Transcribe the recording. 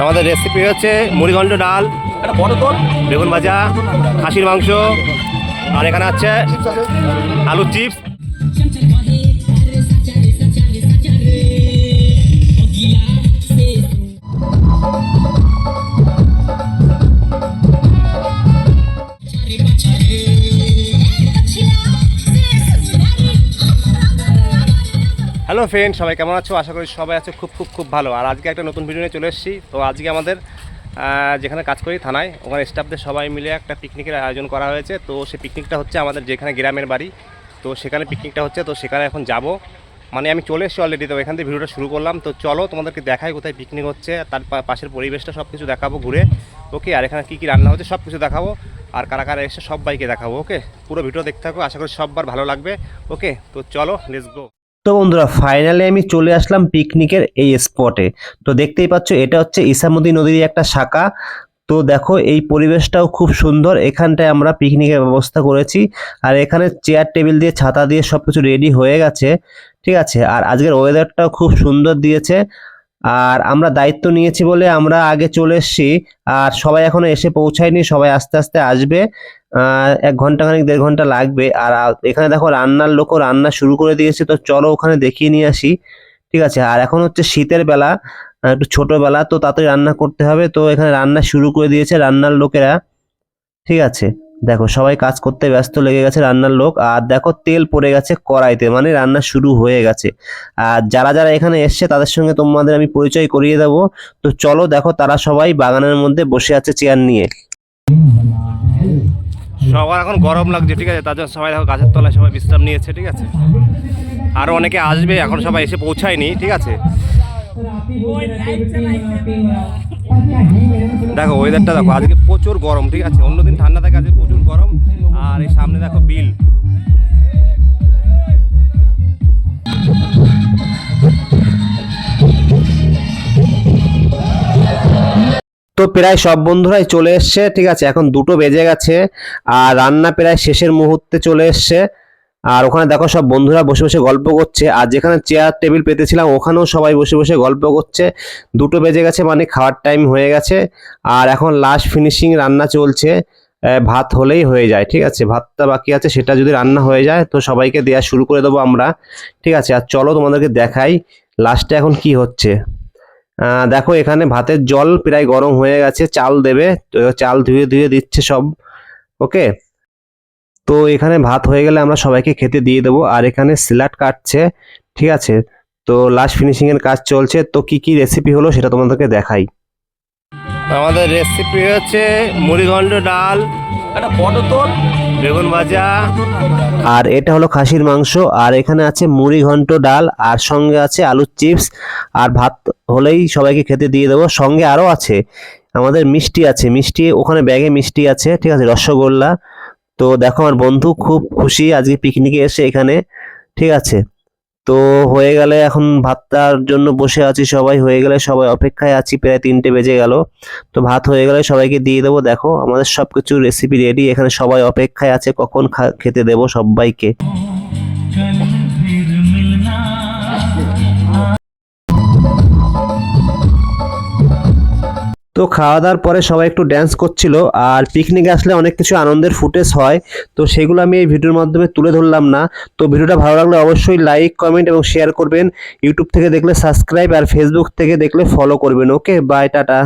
আমাদের রেসিপি হচ্ছে মুড়িগণ্ড ডাল বেগুন ভাজা খাসির মাংস আর এখানে আছে আলু চিপস হ্যালো ফ্রেন্ড সবাই কেমন আছো? আশা করি সবাই আছে খুব খুব খুব ভালো। আর আজকে একটা নতুন ভিডিও নিয়ে চলে এসেছি। তো আজকে আমাদের যেখানে কাজ করি, থানায়, ওখানে স্টাফদের সবাই মিলে একটা পিকনিকের আয়োজন করা হয়েছে। তো সেই পিকনিকটা হচ্ছে আমাদের যেখানে গ্রামের বাড়ি। তো সেখানে পিকনিকটা হচ্ছে, তো সেখানে এখন যাব। মানে আমি চলে এসেছি অলরেডি তো এখান থেকে ভিডিওটা শুরু করলাম। তো চলো, তোমাদেরকে দেখাই কোথায় পিকনিক হচ্ছে, তার পাশের পরিবেশটা সব কিছু দেখাবো ঘুরে। ওকে, আর এখানে কী কী রান্না হচ্ছে সব কিছু দেখাবো। আর কারা কারা এসে সব বাইকে দেখাবো, ওকে? পুরো ভিডিও দেখতে থাকো, আশা করি সববার ভালো লাগবে। ওকে, তো চলো লেটস গো তো বন্ধুরা ফাইনালি আমি চলে আসলাম পিকনিকের এই স্পটে তো দেখতেই পাচ্ছ, এটা হচ্ছে ইসামতি নদীর একটা শাখা। তো দেখো, এই পরিবেশটাও খুব সুন্দর। এখানটায় আমরা পিকনিকের ব্যবস্থা করেছি। আর এখানে চেয়ার টেবিল দিয়ে ছাতা দিয়ে সব কিছু রেডি হয়ে গেছে। ঠিক আছে? আর আজকের ওয়েদারটাও খুব সুন্দর দিয়েছে। আর আমরা দায়িত্ব নিয়েছি বলে আমরা আগে চলে এসেছি। আর সবাই এখনও এসে পৌঁছায়নি, সবাই আস্তে আস্তে আসবে। এক ঘণ্টা খানিক দেড় ঘণ্টা লাগবে। আর এখানে দেখো রান্নার লোকও রান্না শুরু করে দিয়েছে তো চলো ওখানে দেখিয়ে নিয়ে আসি। ঠিক আছে? আর এখন হচ্ছে শীতের বেলা একটু ছোটবেলা, তো তাড়াতাড়ি রান্না করতে হবে। তো এখানে রান্না শুরু করে দিয়েছে রান্নার লোকেরা। ঠিক আছে? দেখো সবাই কাজ করতে ব্যস্ত লেগে গেছে রান্নার লোক। আর দেখো তেল পড়ে গেছে কড়াইতে মানে রান্না শুরু হয়ে গেছে। আর যারা যারা এখানে এসছে, তাদের সঙ্গে তোমাদের আমি পরিচয় করিয়ে দেবো। তো চলো দেখো তারা সবাই বাগানের মধ্যে বসে আছে চেয়ার নিয়ে। সবার এখন গরম লাগছে, ঠিক আছে? তার জন্য সবাই দেখো গাছের তলায় সবাই বিশ্রাম নিয়েছে, ঠিক আছে? আরও অনেকে আসবে, এখন সবাই এসে পৌঁছায়নি, ঠিক আছে? দেখো ওয়েদারটা দেখো, আজকে প্রচুর গরম, ঠিক আছে? অন্যদিন ঠান্ডা থাকে, আজকে প্রচুর গরম। আর এই সামনে দেখো বিল। তো প্রায় সব বন্ধুরাই চলে এসছে, ঠিক আছে? এখন দুটো বেজে গেছে আর রান্না প্রায় শেষের মুহূর্তে চলে এসছে। আর ওখানে দেখো সব বন্ধুরা বসে বসে গল্প করছে। আর যেখানে চেয়ার টেবিল পেতেছিলাম, ওখানেও সবাই বসে বসে গল্প করছে। দুটো বেজে গেছে মানে খাওয়ার টাইম হয়ে গেছে। আর এখন লাস্ট ফিনিশিং রান্না চলছে। ভাত হলেই হয়ে যায়, ঠিক আছে? ভাতটা বাকি আছে, সেটা যদি রান্না হয়ে যায়, তো সবাইকে দেওয়া শুরু করে দেবো আমরা, ঠিক আছে? আর চলো তোমাদেরকে দেখাই লাস্টে এখন কি হচ্ছে। দেখো এখানে ভাতের জল প্রায় গরম হয়ে গেছে, চাল দেবে, তো চাল ধুয়ে ধুয়ে দিচ্ছে সব, ওকে? তো এখানে ভাত হয়ে গেলে আমরা সবাইকে খেতে দিয়ে দেবো, আর এখানে স্যালাড কাটছে, ঠিক আছে? তো লাস্ট ফিনিশিং এর কাজ চলছে, তো কি কি রেসিপি হলো সেটা তোমাদেরকে দেখাই। আমাদের রেসিপি হচ্ছে মুড়িঘণ্ড ডাল, একটা পটল। বেগুন ভাজা। আর এটা হলো খাসির মাংস, আর এখানে আছে মুড়ি ঘন্ট ডাল, আর সঙ্গে আছে আলুর চিপস, আর ভাত হলেই সবাইকে খেতে দিয়ে দেবো। সঙ্গে আরও আছে, আমাদের মিষ্টি আছে, মিষ্টি, ওখানে ব্যাগে মিষ্টি আছে, ঠিক আছে, রসগোল্লা। তো দেখো আমার বন্ধু খুব খুশি আজকে পিকনিকে এসে এখানে, ঠিক আছে। তো হয়ে গেলে এখন ভাতটার জন্য বসে আছি সবাই। হয়ে গেলে সবাই অপেক্ষায় আছি, প্রায় তিনটে বেজে গেল। তো ভাত হয়ে গেলে সবাইকে দিয়ে দেবো। দেখো, আমাদের সব কিছু রেসিপি রেডি এখানে সবাই অপেক্ষায় আছে, কখন খেতে দেবো সবাইকে। তো খাওয়া দাওয়ার পরে সবাই একটু ড্যান্স করছিল আর পিকনিকে আসলে অনেক কিছু আনন্দের ফুটেজ হয়। তো সেগুলো আমি এই ভিডিওর মাধ্যমে তুলে ধরলাম না। তো ভিডিওটা ভালো লাগলে অবশ্যই লাইক কমেন্ট এবং শেয়ার করবেন। ইউটিউব থেকে দেখলে সাবস্ক্রাইব আর ফেসবুক থেকে দেখলে ফলো করবেন। Okay bye ta ta.